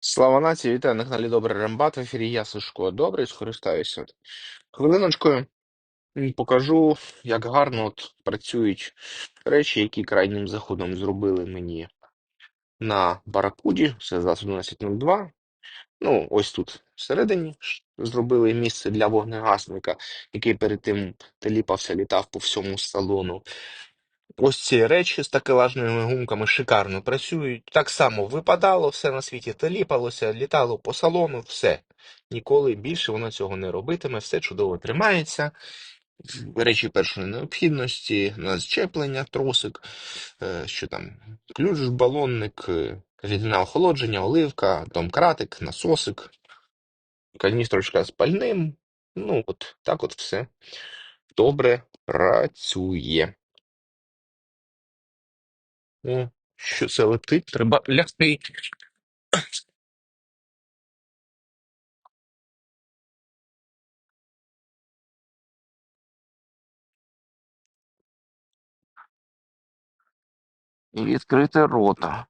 Слава нації, вітаю на каналі Добрий Рембат. В ефірі я Сашко. Добрий, скористаюся. Хвилиночкою покажу, як гарно от працюють речі, які крайнім заходом зробили мені на Баракуді. Це за 11.02. Ну, ось тут всередині зробили місце для вогнегасника, який перед тим теліпався, літав по всьому салону. Ось ці речі з такелажними гумками шикарно працюють. Так само випадало, все на світі теліпалося, літало по салону, все. Ніколи більше воно цього не робитиме, все чудово тримається. Речі першої необхідності, у нас щеплення, тросик, е, що там, ключ, балонник, е, рідина охолодження, оливка, домкратик, насосик, каністрочка з пальним. Ну, от так от все добре працює. О, що це летить? Треба лягти. І відкрити рота.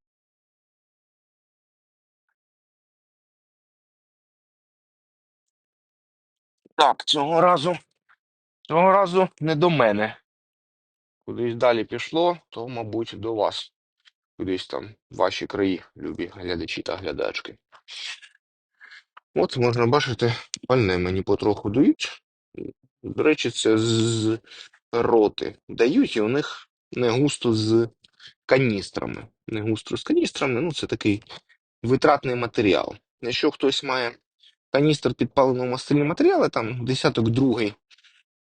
Так, цього разу, цього разу не до мене. Кудись далі пішло, то, мабуть, до вас. Кудись там ваші краї, любі глядачі та глядачки. От можна бачити, пальне мені потроху дають. До речі, це з роти дають, і у них не густо з каністрами. Не густо з каністрами, ну це такий витратний матеріал. Якщо хтось має каністр підпаленого мастильні матеріали, там десяток другий,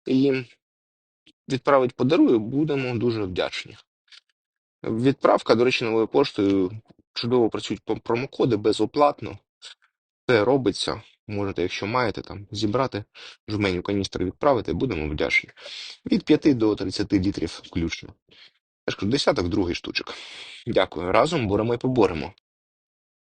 і відправить подарую, будемо дуже вдячні. Відправка, до речі, новою поштою чудово працюють промокоди безоплатно. Це робиться. Можете, якщо маєте, там зібрати жменю каністр відправити, будемо вдячні. Від 5 до 30 літрів включно. Я ж десяток другий штучок. Дякую. Разом боремо і поборемо.